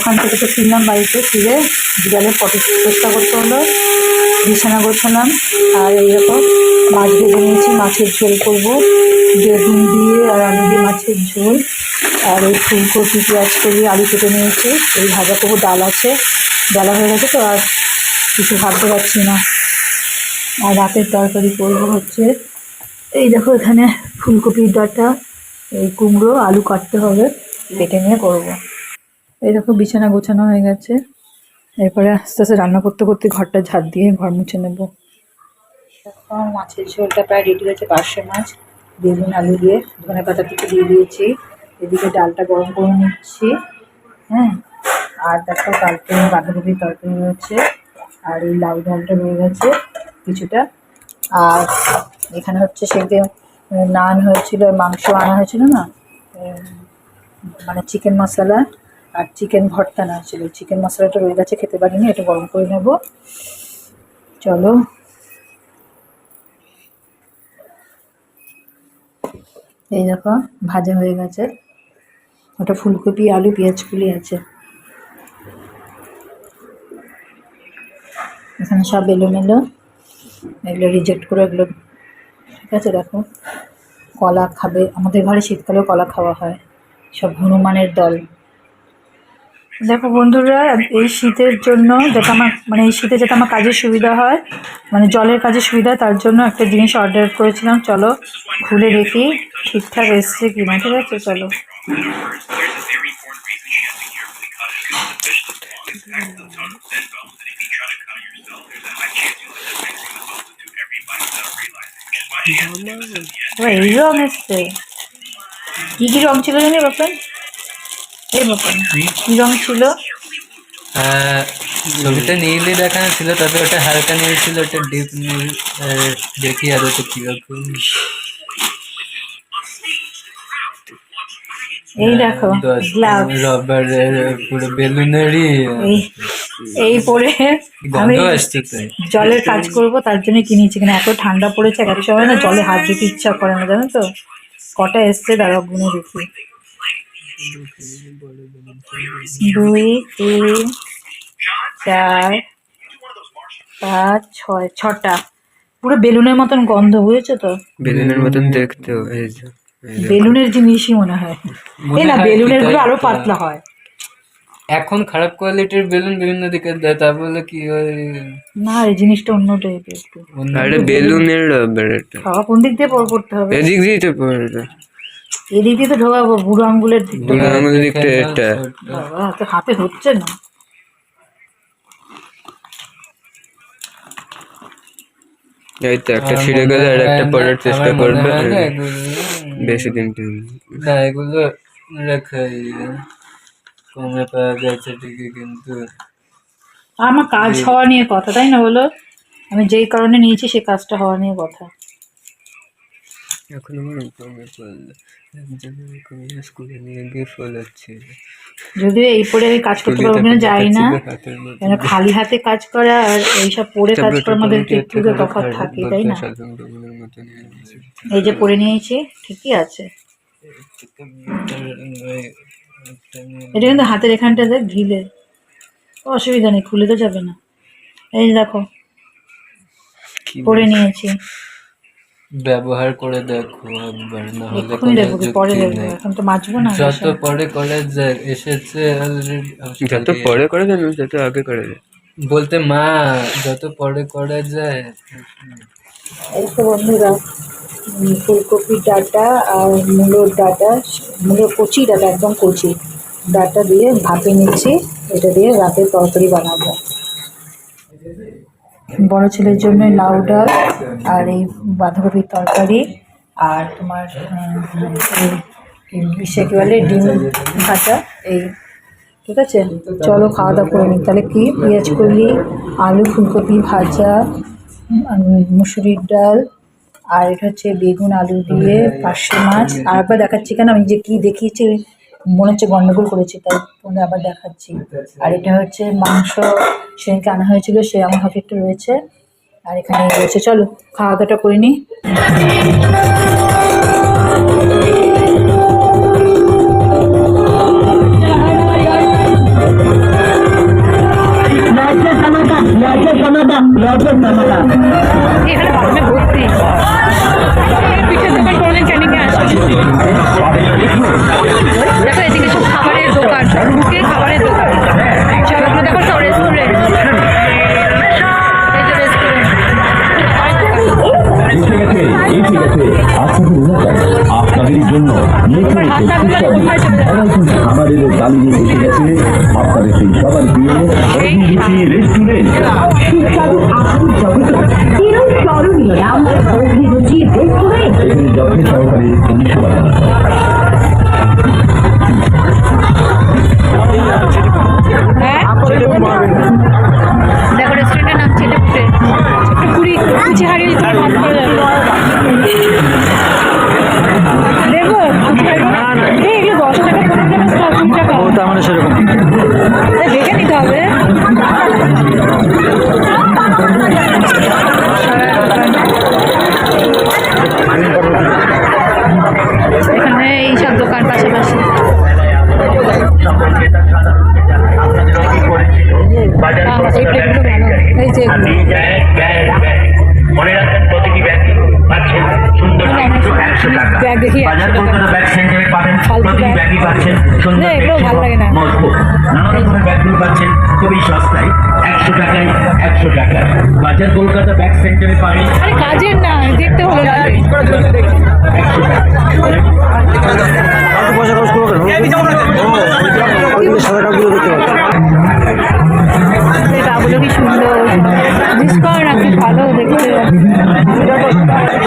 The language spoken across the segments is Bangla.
ওখান থেকে তো ফিরলাম বাড়িতে ফিরে, বিড়ালের পটি চেষ্টা করতে হলো, বিছানা গোছালাম, আর এইরকম মাছ ভেজে নিয়েছি, মাছের ঝোল করব, বেগুন দিয়ে আর আলু দিয়ে মাছের ঝোল, আর এই ফুলকপি, পেঁয়াজ করি, আলু কেটে নিয়েছি, এই ভাজা করব, ডাল আছে, ডালা হয়ে গেছে তো, আর কিছু ভাবতে পারছি না। আর রাতের তরকারি করব হচ্ছে, এই দেখো এখানে ফুলকপির ডাটা, এই কুমড়ো, আলু কাটতে হবে, কেটে নিয়ে করব। এই দেখো বিছানা গোছানো হয়ে গেছে। এরপরে আস্তে আস্তে রান্না করতে করতে ঘরটা ঝাড় দিয়ে ঘর মুছে নেব। মাছের ঝোলটা প্রায় রেডি হয়েছে পার্শে মাছ, বেগুন, আলু দিয়ে ধনে পাতা কিছু দিয়ে দিয়েছি। এদিকে ডালটা গরম করে নিচ্ছি হ্যাঁ। আর দেখো, কালকে বাঁধাকপির তরকারি রয়েছে, আর এই লাউ ডালটা রয়ে গেছে কিছুটা। আর এখানে হচ্ছে সেদিন নান হয়েছিল, মাংস আনা হয়েছিল না মানে চিকেন মশলা আর চিকেন ভর্তা না ছিল চিকেন মশলাটা রয়ে গেছে, খেতে পারিনি, এটা গরম করে নেব। চলো। এই দেখো, ভাজা হয়ে গেছে। ওটা ফুলকপি, আলু পেঁয়াজ কুলি আছে। এখানে সব এলোমেলো। এগুলো রিজেক্ট করে, এগুলো ঠিক আছে, দেখো। কলা খাবে। আমাদের ঘরে শীতকালেও কলা খাওয়া হয়। সব হনুমানের দল। দেখো বন্ধুরা, এই শীতের জন্য যেটা আমার মানে এই শীতে যেটা আমার কাজের সুবিধা হয় মানে জলের কাজের সুবিধা, তার জন্য একটা জিনিস অর্ডার করেছিলাম। চলো, খুলে দেখি, ঠিকঠাক এসছে কি না, ঠিক আছে, চলো। এই রং এসছে। কি কি রং ছিল জানি বাপন রং ছিল। আহ, নীলই দেখানো ছিল তবে ওটা হালকা নীল ছিল ওটা ডিপ নীল দেখি আর ওটা কীরকম। এই দেখো রবারের পুরো বেলুনেরই। এই এই পরে আমি জলের কাজ করব তার জন্য কিনেছি কিনা এত ঠান্ডা পড়েছে এত সময় না জলে হাত দিতে ইচ্ছা করে না জানো তো? কটা এসছে দাঁড়া গুনে দেখি। দুই তিন চার পাঁচ ছয় ছটা। পুরো বেলুনের মতন গন্ধ বুঝেছ তো? বেলুনের মতন দেখতে। বেলুনের জিনিসই মনে হয়। এই না বেলুনেরগুলো আরও পাতলা হয়। এখন খারাপ কোয়ালিটির বেলুন বিভিন্ন দিকে দেয় তা বলে কি না এই জিনিসটা অন্য টাইপের একটু। আরে বেলুনের রাবার খাওয়া কোন দিক দিয়ে পর করতে হবে? এদিক দিয়ে তো পড়বে এদিক দিয়ে তো ঢোকাবো বুড়ো আঙ্গুলের দিকটা বুড়ো আঙুলের দিকটা এটা তো হাতে হচ্ছে না। এই তো একটা ছিঁড়ে গেলে আর একটা পড়ার চেষ্টা আমার করবে। হয় না এগুলো- বেশি দিন time না এগুলো রেখাই কমে পাওয়া গেছে ঠিকই কিন্তু আমার কাজ হওয়া নিয়ে কথা তাই না বলো? আমি যেই কারণে নিয়েছি সেই কাজটা হওয়া নিয়ে কথা। এখন আমার কমে পড়ল একজনের কমে স্কুলে নিয়ে গিয়ে ফলাচ্ছিল যদিও এই পরে আমি কাজ করতে পারব কিনা যাই না। কেন খালি হাতে কাজ করা আর এইসব পরে কাজ করার মধ্যে একটু তো তফাৎ থাকে তাই না। এই যে পরে নিয়েছি ঠিকই আছে। এটা কিন্তু হাতের এখানটা এখানটাতে ঢিলে। অসুবিধা নেই খুলে তো যাবে না। এই দেখো পরে নিয়েছি। ব্যবহার করে দেখো একবার না হলে পরে যুক্তি এখন তো মাজবো না যত পরে করে এসেছে যত পরে করে দেন তত আগে করে দেন বলতে মা যত পরে করে যায় এই তো বন্ধুরা উম, ফুলকপির ডাটা আর মূলোর ডাটা মূলো কচি ডাটা একদম কচি। ডাটা দিয়ে ভাপে নিচ্ছি এটা দিয়ে রাতে তরকারি বানাবো। বড় ছেলের জন্য লাউ ডাল আর এই বাঁধাকপির তরকারি আর তোমার সে কি বলে? ডিম ভাজা। এই, ঠিক আছে? চলো খাওয়া দাওয়া করে নিই। তাহলে কি? পেঁয়াজ কলি, আলু ফুলকপি ভাজা মুসুরির ডাল, আর এটা হচ্ছে বেগুন আলু দিয়ে পার্শে মাছ। আর একবার দেখাচ্ছি কেন? আমি যে কি দেখিয়েছি মনে হচ্ছে গন্ডগোল করেছি তাই তোমাদের আবার দেখাচ্ছি। আর এটা হচ্ছে মাংস সেদিনকে আনা হয়েছিল সে আমার হাতে একটু রয়েছে। আর এখানে রয়েছে চলো খাওয়া দাওয়াটা করে নিই। এখানে ভর্তি। যাবে? ভ্যারাইটি খাবারের তালিকা এসে গেছে আপনাদের সেই সবার প্রিয় অভিরুচি রেস্টুরেন্ট চিরস্মরণীয় নাম অভিরুচি রেস্টুরেন্ট এখানে যত্ন সহকারে পরিষেবা এই যে মনে রাখবেন প্রতিটি ব্যক্তি পাচ্ছেন সুন্দর একশো টাকা। বাজার কলকাতা ব্যাগ সেন্টারে পাবেন প্রতিটি ব্যাগই পাচ্ছেন সুন্দর। মজবুত। নানা রকমের ব্যাগগুলো খুবই সস্তায় একশো টাকায় একশো টাকা বাজার কলকাতা ব্যাগ সেন্টারে পাবেন। আরে কাজের না দেখতে লাগে। একশো টাকা এই গাগুলো কি সুন্দর। Thank you.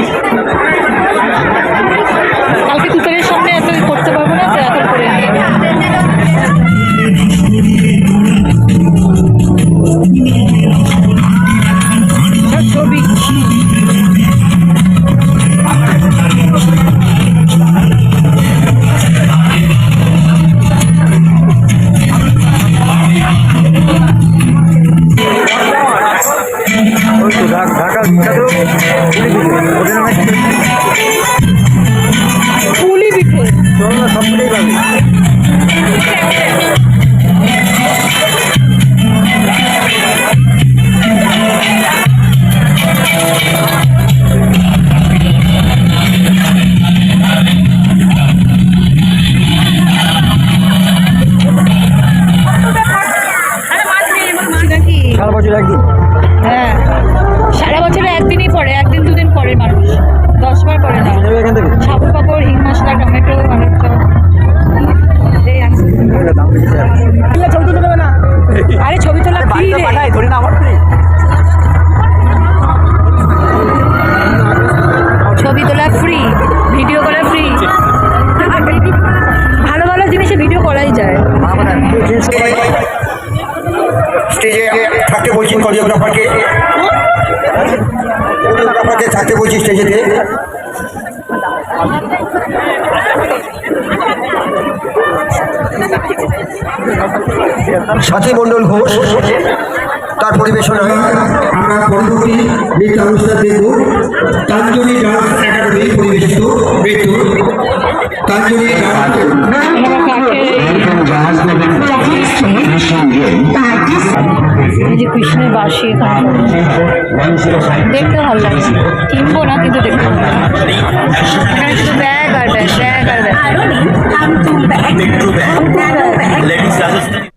আরে ছবি তোলা ফ্রি রে না ছবি তোলা ফ্রি ভিডিও করা ফ্রি ভালো ভালো জিনিসে ভিডিও করাই যায় স্টেজে থাকতে বলছি স্টেজেতে সাথী মণ্ডল ঘোষ তার পরিবেশনায় আমরা পরবর্তী নৃত্য অনুষ্ঠান দেখব। তাঞ্জলি ডান্স একাডেমি পরিবেশিত নৃত্য তাঞ্জলি ডান্স এই যে কৃষ্ণের এখানে। দেখতে ভালো লাগছে কিনবো না কিন্তু দেখতে ভালো লাগে এখানে শুধু ব্যাগ আর ব্যাগ ব্যাগ আর ব্যাগ লেডিস রাজস্থানী